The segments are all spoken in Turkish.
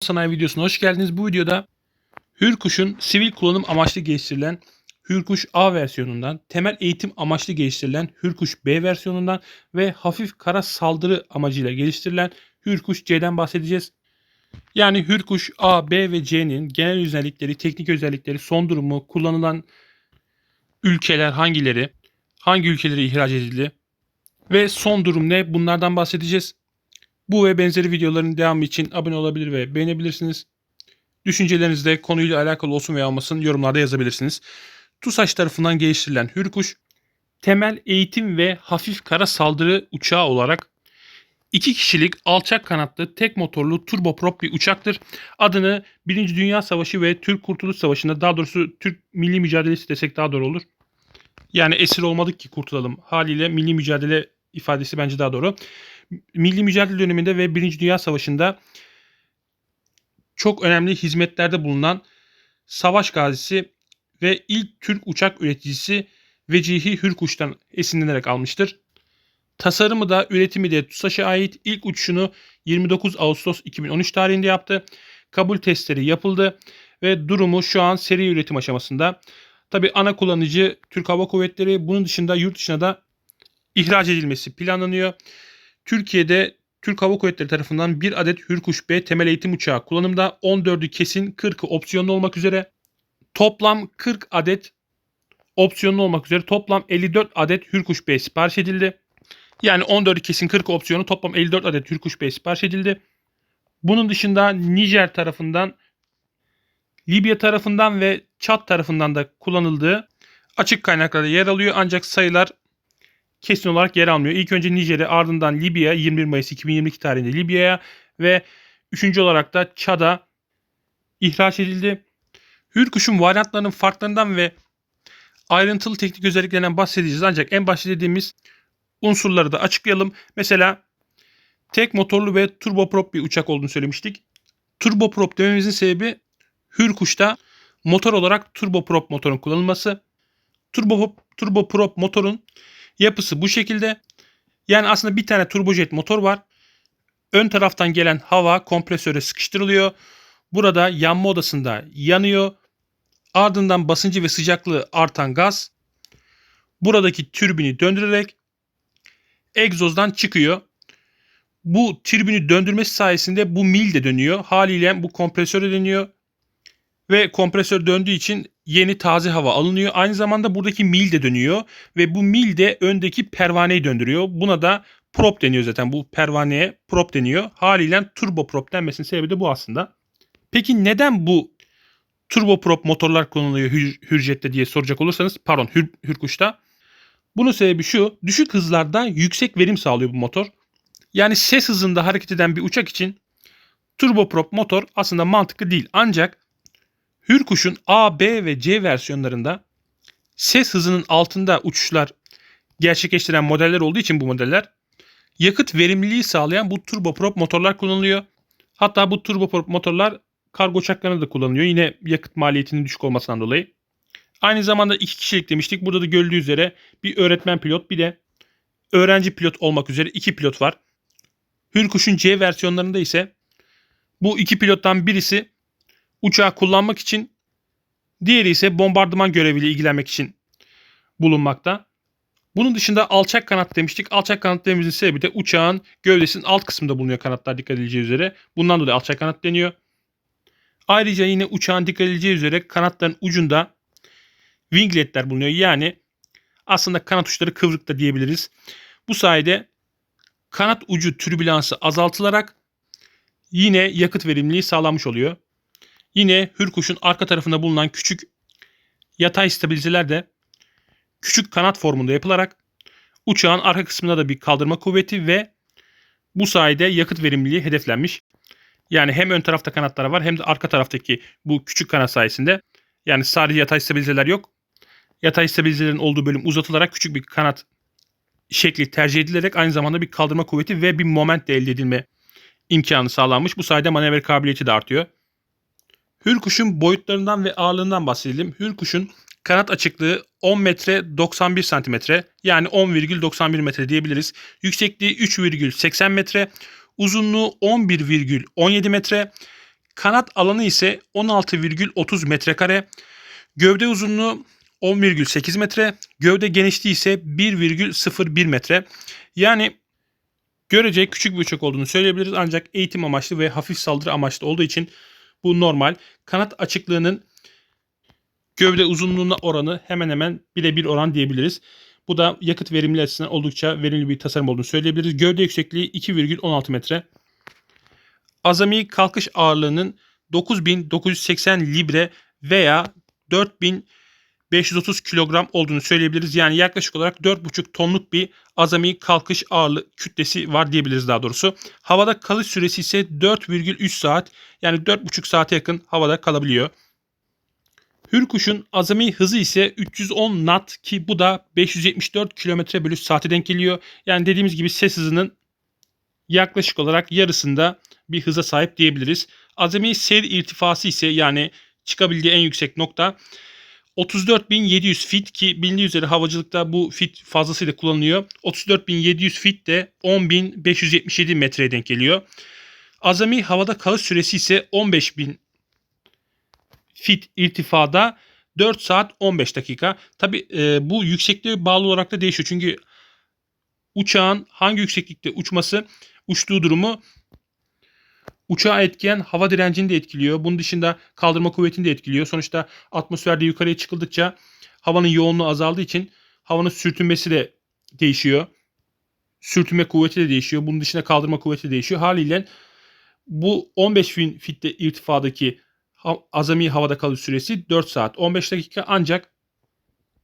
Sanayi videosuna hoş geldiniz. Bu videoda Hürkuş'un sivil kullanım amaçlı geliştirilen Hürkuş A versiyonundan, temel eğitim amaçlı geliştirilen Hürkuş B versiyonundan ve hafif kara saldırı amacıyla geliştirilen Hürkuş C'den bahsedeceğiz. Yani Hürkuş A, B ve C'nin genel özellikleri, teknik özellikleri, son durumu, kullanılan ülkeler hangileri, hangi ülkelere ihraç edildi ve son durum ne bunlardan bahsedeceğiz. Bu ve benzeri videoların devamı için abone olabilir ve beğenebilirsiniz. Düşünceleriniz de konuyla alakalı olsun veya olmasın yorumlarda yazabilirsiniz. TUSAŞ tarafından geliştirilen Hürkuş, temel eğitim ve hafif kara saldırı uçağı olarak iki kişilik alçak kanatlı tek motorlu turboprop bir uçaktır. Adını 1. Dünya Savaşı ve Türk Kurtuluş Savaşı'nda daha doğrusu Türk Milli Mücadelesi desek daha doğru olur. Yani esir olmadık ki kurtulalım. Haliyle milli mücadele ifadesi bence daha doğru. Milli mücadele döneminde ve Birinci Dünya Savaşı'nda çok önemli hizmetlerde bulunan savaş gazisi ve ilk Türk uçak üreticisi Vecihi Hürkuş'tan esinlenerek almıştır. Tasarımı da üretimi de TUSAŞ'a ait ilk uçuşunu 29 Ağustos 2013 tarihinde yaptı. Kabul testleri yapıldı ve durumu şu an seri üretim aşamasında. Tabi ana kullanıcı Türk Hava Kuvvetleri bunun dışında yurt dışına da ihraç edilmesi planlanıyor. Türkiye'de Türk Hava Kuvvetleri tarafından bir adet Hürkuş B temel eğitim uçağı kullanımda 14'ü kesin 40'ı opsiyonlu olmak üzere toplam 40 adet opsiyonlu olmak üzere toplam 54 adet Hürkuş B sipariş edildi. Yani 14'ü kesin 40 opsiyonu toplam 54 adet Hürkuş B sipariş edildi. Bunun dışında Nijer tarafından Libya tarafından ve Çat tarafından da kullanıldığı açık kaynaklarda yer alıyor ancak sayılar kesin olarak yer almıyor. İlk önce Nijer'e ardından Libya 21 Mayıs 2022 tarihinde Libya'ya ve üçüncü olarak da Çad'a ihraç edildi. Hürkuş'un varyantlarının farklarından ve ayrıntılı teknik özelliklerinden bahsedeceğiz. Ancak en başta dediğimiz unsurları da açıklayalım. Mesela tek motorlu ve turboprop bir uçak olduğunu söylemiştik. Turboprop dememizin sebebi Hürkuş'ta motor olarak turboprop motorun kullanılması. Turboprop, turboprop motorun Yapısı bu şekilde. Yani aslında bir tane turbojet motor var. Ön taraftan gelen hava kompresöre sıkıştırılıyor. Burada yanma odasında yanıyor. Ardından basıncı ve sıcaklığı artan gaz buradaki türbini döndürerek egzozdan çıkıyor. Bu türbini döndürmesi sayesinde bu mil de dönüyor. Haliyle bu kompresöre dönüyor. Ve kompresör döndüğü için yeni taze hava alınıyor. Aynı zamanda buradaki mil de dönüyor ve bu mil de öndeki pervaneyi döndürüyor. Buna da prop deniyor zaten. Bu pervaneye prop deniyor. Haliyle turbo prop denmesinin sebebi de bu aslında. Peki neden bu turbo prop motorlar kullanılıyor Hür, Hürjet'te diye soracak olursanız pardon Hür, Hürkuş'ta. Bunun sebebi şu düşük hızlarda yüksek verim sağlıyor bu motor. Yani ses hızında hareket eden bir uçak için turboprop motor aslında mantıklı değil. Ancak Hürkuş'un A, B ve C versiyonlarında ses hızının altında uçuşlar gerçekleştiren modeller olduğu için bu modeller yakıt verimliliği sağlayan bu turboprop motorlar kullanılıyor. Hatta bu turboprop motorlar kargo uçaklarında da kullanılıyor. Yine yakıt maliyetinin düşük olmasından dolayı. Aynı zamanda iki kişilik demiştik. Burada da görüldüğü üzere bir öğretmen pilot bir de öğrenci pilot olmak üzere iki pilot var. Hürkuş'un C versiyonlarında ise bu iki pilottan birisi uçağı kullanmak için, diğeri ise bombardıman göreviyle ilgilenmek için bulunmakta. Bunun dışında alçak kanat demiştik. Alçak kanat dememizin sebebi de uçağın gövdesinin alt kısmında bulunuyor kanatlar dikkat edileceği üzere. Bundan dolayı alçak kanat deniyor. Ayrıca yine uçağın dikkat edileceği üzere kanatların ucunda wingletler bulunuyor. Yani aslında kanat uçları kıvrık da diyebiliriz. Bu sayede kanat ucu türbülansı azaltılarak yine yakıt verimliliği sağlanmış oluyor. Yine Hürkuş'un arka tarafında bulunan küçük yatay stabilizeler de küçük kanat formunda yapılarak uçağın arka kısmında da bir kaldırma kuvveti ve bu sayede yakıt verimliliği hedeflenmiş. Yani hem ön tarafta kanatlar var hem de arka taraftaki bu küçük kanat sayesinde yani sadece yatay stabilizeler yok. Yatay stabilizelerin olduğu bölüm uzatılarak küçük bir kanat şekli tercih edilerek aynı zamanda bir kaldırma kuvveti ve bir moment de elde edilme imkanı sağlanmış. Bu sayede manevra kabiliyeti de artıyor. Hürkuş'un boyutlarından ve ağırlığından bahsedelim. Hürkuş'un kanat açıklığı 10 metre 91 santimetre yani 10,91 metre diyebiliriz. Yüksekliği 3,80 metre. Uzunluğu 11,17 metre. Kanat alanı ise 16,30 metrekare. Gövde uzunluğu 10,8 metre. Gövde genişliği ise 1,01 metre. Yani görece küçük bir uçak olduğunu söyleyebiliriz ancak eğitim amaçlı ve hafif saldırı amaçlı olduğu için bu normal. Kanat açıklığının gövde uzunluğuna oranı hemen hemen birebir oran diyebiliriz. Bu da yakıt verimli açısından oldukça verimli bir tasarım olduğunu söyleyebiliriz. Gövde yüksekliği 2,16 metre. Azami kalkış ağırlığının 9980 libre veya 4530 kilogram olduğunu söyleyebiliriz. Yani yaklaşık olarak 4,5 tonluk bir azami kalkış ağırlığı kütlesi var diyebiliriz daha doğrusu. Havada kalış süresi ise 4,3 saat yani 4,5 saate yakın havada kalabiliyor. Hürkuş'un azami hızı ise 310 knot ki bu da 574 km bölü saate denk geliyor. Yani dediğimiz gibi ses hızının yaklaşık olarak yarısında bir hıza sahip diyebiliriz. Azami seyir irtifası ise yani çıkabildiği en yüksek nokta 34.700 fit ki bilindiği üzere havacılıkta bu fit fazlasıyla kullanılıyor. 34.700 fit de 10.577 metreye denk geliyor. Azami havada kalış süresi ise 15.000 fit irtifada 4 saat 15 dakika. Tabi e, bu yüksekliğe bağlı olarak da değişiyor. Çünkü uçağın hangi yükseklikte uçması uçtuğu durumu uçağı etkileyen hava direncini de etkiliyor. Bunun dışında kaldırma kuvvetini de etkiliyor. Sonuçta atmosferde yukarıya çıkıldıkça havanın yoğunluğu azaldığı için havanın sürtünmesi de değişiyor. Sürtünme kuvveti de değişiyor. Bunun dışında kaldırma kuvveti de değişiyor. Haliyle bu 15 bin fitte irtifadaki azami havada kalış süresi 4 saat 15 dakika ancak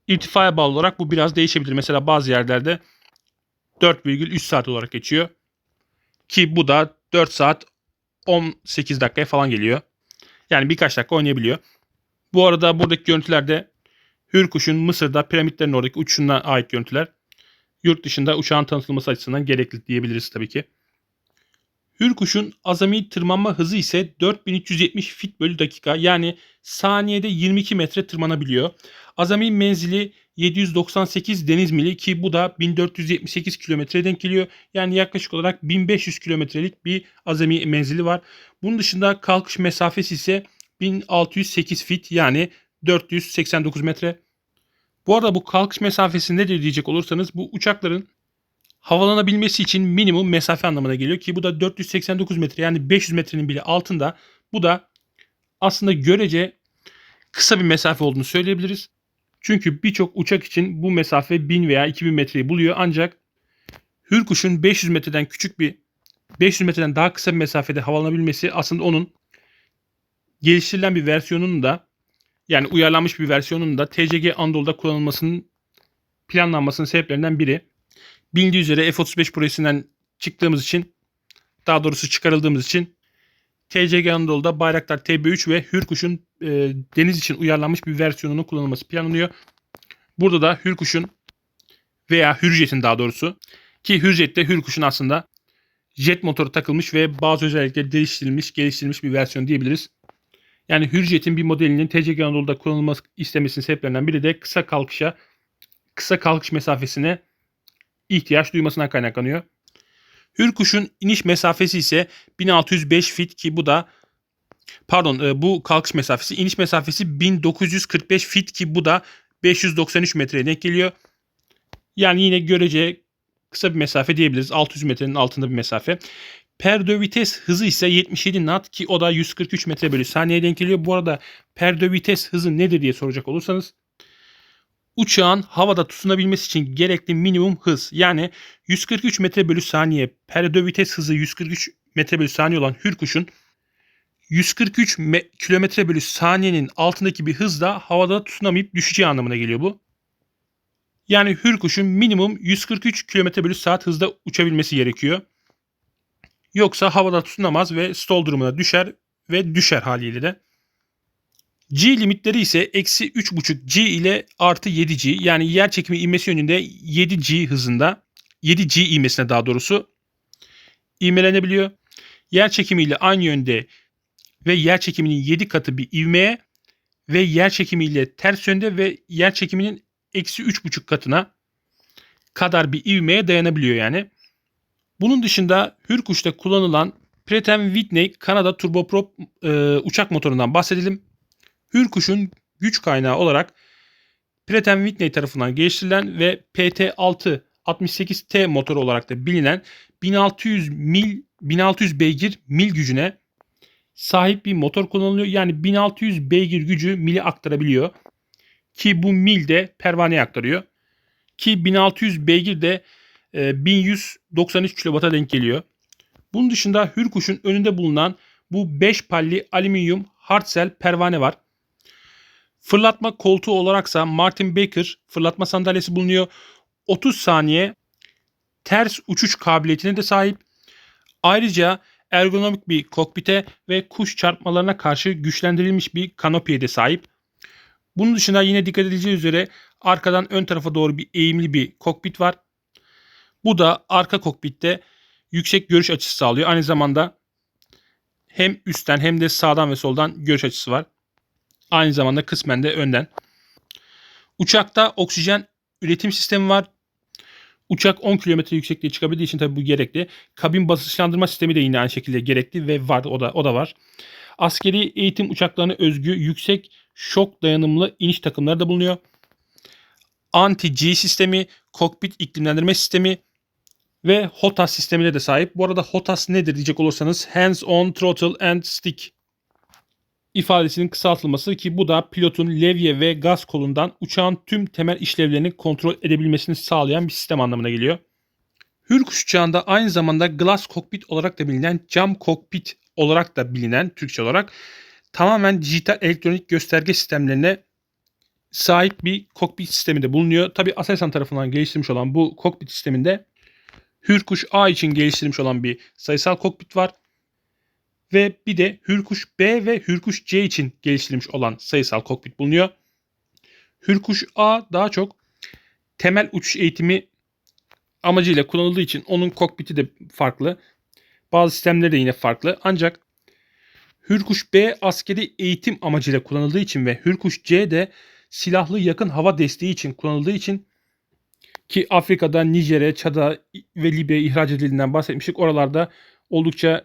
irtifaya bağlı olarak bu biraz değişebilir. Mesela bazı yerlerde 4,3 saat olarak geçiyor. Ki bu da 4 saat 18 dakikaya falan geliyor. Yani birkaç dakika oynayabiliyor. Bu arada buradaki görüntülerde Hürkuş'un Mısır'da piramitlerin oradaki uçuşuna ait görüntüler. Yurt dışında uçağın tanıtılması açısından gerekli diyebiliriz tabii ki. Hürkuş'un azami tırmanma hızı ise 4370 fit bölü dakika yani saniyede 22 metre tırmanabiliyor. Azami menzili 798 deniz mili ki bu da 1478 kilometreye denk geliyor. Yani yaklaşık olarak 1500 kilometrelik bir azami menzili var. Bunun dışında kalkış mesafesi ise 1608 fit yani 489 metre. Bu arada bu kalkış mesafesi nedir diyecek olursanız bu uçakların havalanabilmesi için minimum mesafe anlamına geliyor ki bu da 489 metre yani 500 metrenin bile altında. Bu da aslında görece kısa bir mesafe olduğunu söyleyebiliriz. Çünkü birçok uçak için bu mesafe 1000 veya 2000 metreyi buluyor ancak Hürkuş'un 500 metreden küçük bir 500 metreden daha kısa bir mesafede havalanabilmesi aslında onun geliştirilen bir versiyonunun da yani uyarlanmış bir versiyonunun da TCG Anadolu'da kullanılmasının planlanmasının sebeplerinden biri. Bilindiği üzere F-35 projesinden çıktığımız için daha doğrusu çıkarıldığımız için TCG Anadolu'da Bayraktar TB3 ve Hürkuş'un e, deniz için uyarlanmış bir versiyonunun kullanılması planlanıyor. Burada da Hürkuş'un veya Hürjet'in daha doğrusu ki Hürjet'te Hürkuş'un aslında jet motoru takılmış ve bazı özellikleri değiştirilmiş, geliştirilmiş bir versiyon diyebiliriz. Yani Hürjet'in bir modelinin TCG Anadolu'da kullanılması istemesinin sebeplerinden biri de kısa kalkışa, kısa kalkış mesafesine ihtiyaç duymasına kaynaklanıyor. Hürkuş'un iniş mesafesi ise 1605 fit ki bu da pardon e, bu kalkış mesafesi iniş mesafesi 1945 fit ki bu da 593 metreye denk geliyor. Yani yine görece kısa bir mesafe diyebiliriz. 600 metrenin altında bir mesafe. Per de vites hızı ise 77 knot ki o da 143 metre bölü saniye denk geliyor. Bu arada per de vites hızı nedir diye soracak olursanız uçağın havada tutunabilmesi için gerekli minimum hız yani 143 metre bölü saniye per vites hızı 143 metre bölü saniye olan Hürkuş'un 143 kilometre bölü saniyenin altındaki bir hızda havada tutunamayıp düşeceği anlamına geliyor bu. Yani Hürkuş'un minimum 143 kilometre bölü saat hızda uçabilmesi gerekiyor. Yoksa havada tutunamaz ve stall durumuna düşer ve düşer haliyle de. G limitleri ise eksi 3.5 G ile artı 7 G yani yer çekimi ivmesi yönünde 7 G hızında 7 G ivmesine daha doğrusu ivmelenebiliyor. Yer çekimiyle aynı yönde ve yer çekiminin 7 katı bir ivmeye ve yer çekimiyle ters yönde ve yer çekiminin eksi 3.5 katına kadar bir ivmeye dayanabiliyor yani. Bunun dışında Hürkuş'ta kullanılan Pratt Whitney Kanada turboprop e, uçak motorundan bahsedelim. Hürkuş'un güç kaynağı olarak Pratt Whitney tarafından geliştirilen ve PT6 68T motoru olarak da bilinen 1600 mil 1600 beygir mil gücüne sahip bir motor kullanılıyor. Yani 1600 beygir gücü mili aktarabiliyor. Ki bu mil de pervaneye aktarıyor. Ki 1600 beygir de e, 1193 kW'a denk geliyor. Bunun dışında Hürkuş'un önünde bulunan bu 5 palli alüminyum hard cell pervane var. Fırlatma koltuğu olaraksa Martin Baker fırlatma sandalyesi bulunuyor. 30 saniye ters uçuş kabiliyetine de sahip. Ayrıca ergonomik bir kokpite ve kuş çarpmalarına karşı güçlendirilmiş bir kanopiye de sahip. Bunun dışında yine dikkat edileceği üzere arkadan ön tarafa doğru bir eğimli bir kokpit var. Bu da arka kokpitte yüksek görüş açısı sağlıyor. Aynı zamanda hem üstten hem de sağdan ve soldan görüş açısı var. Aynı zamanda kısmen de önden. Uçakta oksijen üretim sistemi var. Uçak 10 km yüksekliğe çıkabildiği için tabii bu gerekli. Kabin basınçlandırma sistemi de yine aynı şekilde gerekli ve var o da o da var. Askeri eğitim uçaklarına özgü yüksek şok dayanımlı iniş takımları da bulunuyor. Anti-G sistemi, kokpit iklimlendirme sistemi ve HOTAS sistemine de sahip. Bu arada HOTAS nedir diyecek olursanız Hands on Throttle and Stick ifadesinin kısaltılması ki bu da pilotun levye ve gaz kolundan uçağın tüm temel işlevlerini kontrol edebilmesini sağlayan bir sistem anlamına geliyor. Hürkuş uçağında aynı zamanda glass cockpit olarak da bilinen cam kokpit olarak da bilinen Türkçe olarak tamamen dijital elektronik gösterge sistemlerine sahip bir kokpit sistemi de bulunuyor. Tabi Aselsan tarafından geliştirilmiş olan bu kokpit sisteminde Hürkuş A için geliştirilmiş olan bir sayısal kokpit var. Ve bir de Hürkuş B ve Hürkuş C için geliştirilmiş olan sayısal kokpit bulunuyor. Hürkuş A daha çok temel uçuş eğitimi amacıyla kullanıldığı için onun kokpiti de farklı. Bazı sistemleri de yine farklı. Ancak Hürkuş B askeri eğitim amacıyla kullanıldığı için ve Hürkuş C de silahlı yakın hava desteği için kullanıldığı için ki Afrika'da, Nijer'e, Çad'a ve Libya'ya ihraç edildiğinden bahsetmiştik. Oralarda oldukça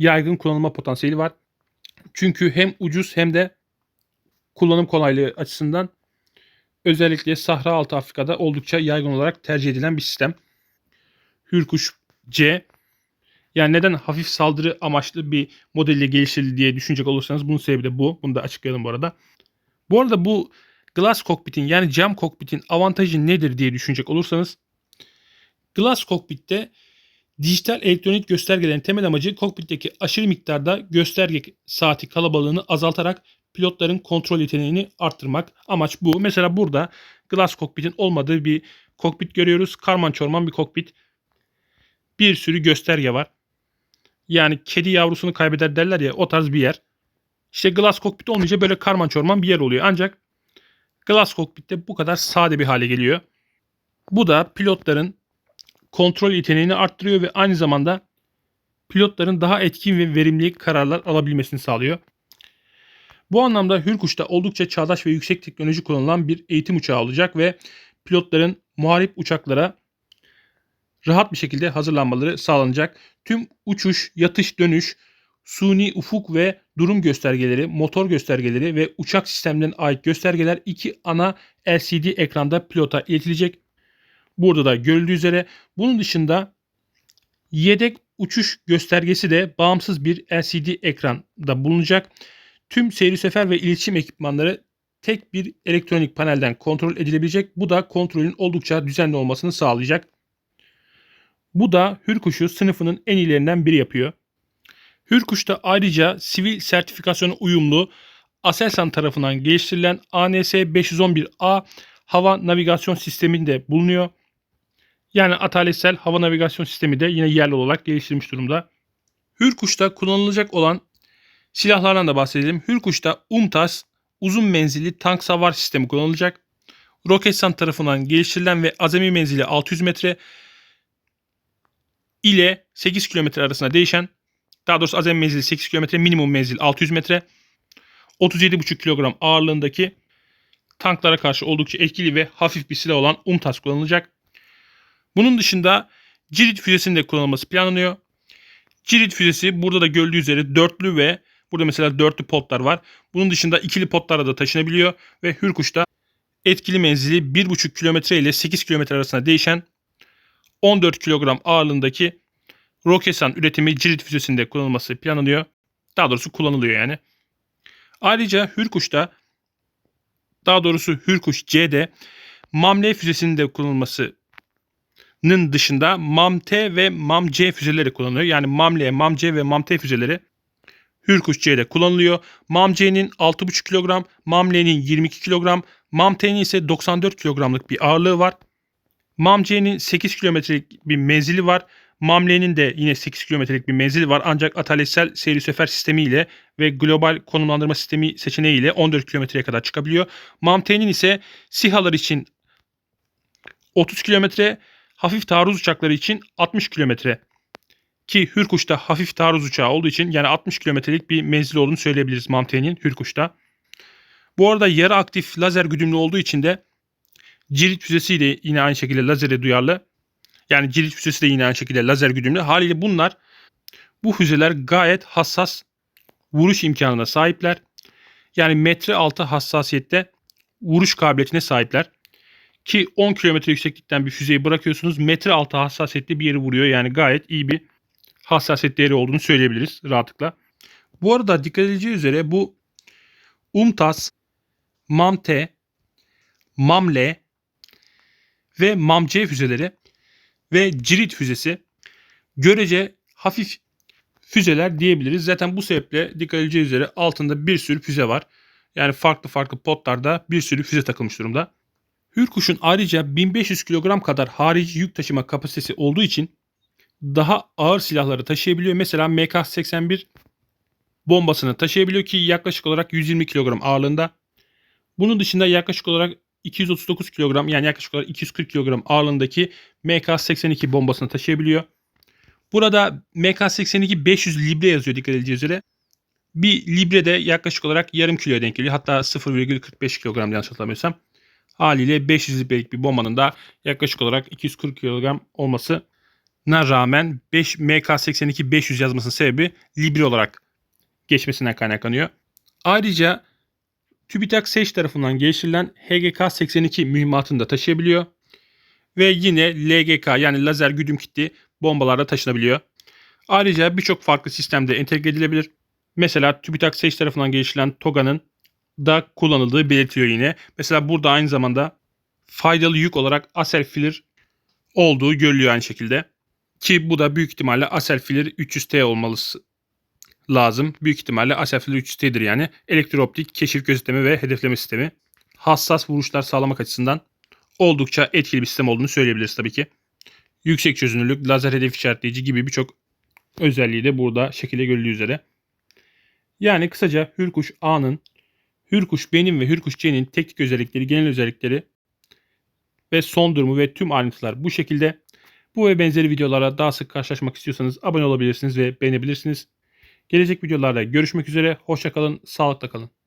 yaygın kullanılma potansiyeli var. Çünkü hem ucuz hem de kullanım kolaylığı açısından özellikle Sahra Altı Afrika'da oldukça yaygın olarak tercih edilen bir sistem. Hürkuş C yani neden hafif saldırı amaçlı bir modelle geliştirildi diye düşünecek olursanız bunun sebebi de bu. Bunu da açıklayalım bu arada. Bu arada bu Glass Cockpit'in yani cam kokpitin avantajı nedir diye düşünecek olursanız Glass Cockpit'te dijital elektronik göstergelerin temel amacı kokpitteki aşırı miktarda gösterge saati kalabalığını azaltarak pilotların kontrol yeteneğini arttırmak. Amaç bu. Mesela burada Glass Cockpit'in olmadığı bir kokpit görüyoruz. Karman çorman bir kokpit. Bir sürü gösterge var. Yani kedi yavrusunu kaybeder derler ya o tarz bir yer. İşte Glass Cockpit olmayınca böyle karman çorman bir yer oluyor. Ancak Glass Cockpit'te bu kadar sade bir hale geliyor. Bu da pilotların kontrol yeteneğini arttırıyor ve aynı zamanda pilotların daha etkin ve verimli kararlar alabilmesini sağlıyor. Bu anlamda Hürkuş'ta oldukça çağdaş ve yüksek teknoloji kullanılan bir eğitim uçağı olacak ve pilotların muharip uçaklara rahat bir şekilde hazırlanmaları sağlanacak. Tüm uçuş, yatış, dönüş, suni ufuk ve durum göstergeleri, motor göstergeleri ve uçak sistemlerine ait göstergeler iki ana LCD ekranda pilota iletilecek. Burada da görüldüğü üzere bunun dışında yedek uçuş göstergesi de bağımsız bir LCD ekranda bulunacak. Tüm seyri sefer ve iletişim ekipmanları tek bir elektronik panelden kontrol edilebilecek. Bu da kontrolün oldukça düzenli olmasını sağlayacak. Bu da Hürkuş'u sınıfının en iyilerinden biri yapıyor. Hürkuş'ta ayrıca sivil sertifikasyona uyumlu Aselsan tarafından geliştirilen ANS 511A hava navigasyon sisteminde bulunuyor. Yani ataletsel hava navigasyon sistemi de yine yerli olarak geliştirilmiş durumda. Hürkuş'ta kullanılacak olan silahlardan da bahsedelim. Hürkuş'ta UMTAS uzun menzilli tank savar sistemi kullanılacak. Roketsan tarafından geliştirilen ve azami menzili 600 metre ile 8 kilometre arasında değişen daha doğrusu azami menzili 8 kilometre minimum menzil 600 metre 37,5 kilogram ağırlığındaki tanklara karşı oldukça etkili ve hafif bir silah olan UMTAS kullanılacak. Bunun dışında Cirit füzesinin de kullanılması planlanıyor. Cirit füzesi burada da görüldüğü üzere dörtlü ve burada mesela dörtlü potlar var. Bunun dışında ikili potlara da taşınabiliyor ve Hürkuş'ta etkili menzili 1,5 kilometre ile 8 kilometre arasında değişen 14 kilogram ağırlığındaki Roketsan üretimi Cirit füzesinde kullanılması planlanıyor. Daha doğrusu kullanılıyor yani. Ayrıca Hürkuş'ta daha doğrusu Hürkuş C'de MAML füzesinin de kullanılmasının dışında MAM-T ve MAM-C füzeleri kullanılıyor. Yani MAM-L, MAM-C ve MAM-T füzeleri Hürkuş C'de kullanılıyor. MAM-C'nin 6,5 kilogram, MAM-L'nin 22 kilogram, MAM-T'nin ise 94 kilogramlık bir ağırlığı var. MAM-C'nin 8 kilometrelik bir menzili var. MAML'nin de yine 8 kilometrelik bir menzili var ancak ataletsel seyri sefer sistemi ile ve global konumlandırma sistemi seçeneği ile 14 kilometreye kadar çıkabiliyor. MAM-T'nin ise SİHA'lar için 30 kilometre, hafif taarruz uçakları için 60 kilometre. Ki Hürkuş'ta hafif taarruz uçağı olduğu için yani 60 kilometrelik bir menzil olduğunu söyleyebiliriz MAM-T'nin Hürkuş'ta. Bu arada yarı aktif lazer güdümlü olduğu için de Cirit füzesi de yine aynı şekilde lazere duyarlı. Yani cirit füzesi de yine aynı şekilde lazer güdümlü. Haliyle bunlar bu füzeler gayet hassas vuruş imkanına sahipler. Yani metre altı hassasiyette vuruş kabiliyetine sahipler. Ki 10 kilometre yükseklikten bir füzeyi bırakıyorsunuz. Metre altı hassasiyette bir yeri vuruyor. Yani gayet iyi bir hassasiyet değeri olduğunu söyleyebiliriz rahatlıkla. Bu arada dikkat edileceği üzere bu UMTAS, MAMT, MAMLE ve MAMC füzeleri ve Cirit füzesi görece hafif füzeler diyebiliriz. Zaten bu sebeple dikkat edileceği üzere altında bir sürü füze var. Yani farklı farklı potlarda bir sürü füze takılmış durumda. Hürkuş'un ayrıca 1500 kilogram kadar harici yük taşıma kapasitesi olduğu için daha ağır silahları taşıyabiliyor. Mesela MK-81 bombasını taşıyabiliyor ki yaklaşık olarak 120 kilogram ağırlığında. Bunun dışında yaklaşık olarak 239 kilogram yani yaklaşık olarak 240 kilogram ağırlığındaki MK82 bombasını taşıyabiliyor. Burada MK82 500 libre yazıyor dikkat edileceği üzere. Bir libre de yaklaşık olarak yarım kiloya denk geliyor. Hatta 0,45 kilogram yanlış hatırlamıyorsam. Haliyle 500 librelik bir bombanın da yaklaşık olarak 240 kilogram olmasına rağmen 5 MK82 500 yazmasının sebebi libre olarak geçmesinden kaynaklanıyor. Ayrıca TÜBİTAK SEÇ tarafından geliştirilen HGK-82 mühimmatını da taşıyabiliyor. Ve yine LGK yani lazer güdüm kitli bombalarda taşınabiliyor. Ayrıca birçok farklı sistemde entegre edilebilir. Mesela TÜBİTAK SEÇ tarafından geliştirilen TOGA'nın da kullanıldığı belirtiliyor yine. Mesela burada aynı zamanda faydalı yük olarak Acer Filir olduğu görülüyor aynı şekilde. Ki bu da büyük ihtimalle Acer Filir 300T olmalısı lazım. Büyük ihtimalle Acer 300T'dir yani. Elektrooptik keşif gözetleme ve hedefleme sistemi. Hassas vuruşlar sağlamak açısından oldukça etkili bir sistem olduğunu söyleyebiliriz tabii ki. Yüksek çözünürlük, lazer hedef işaretleyici gibi birçok özelliği de burada şekilde görüldüğü üzere. Yani kısaca Hürkuş A'nın, Hürkuş B'nin ve Hürkuş C'nin teknik özellikleri, genel özellikleri ve son durumu ve tüm ayrıntılar bu şekilde. Bu ve benzeri videolara daha sık karşılaşmak istiyorsanız abone olabilirsiniz ve beğenebilirsiniz. Gelecek videolarda görüşmek üzere. Hoşçakalın, sağlıkla kalın.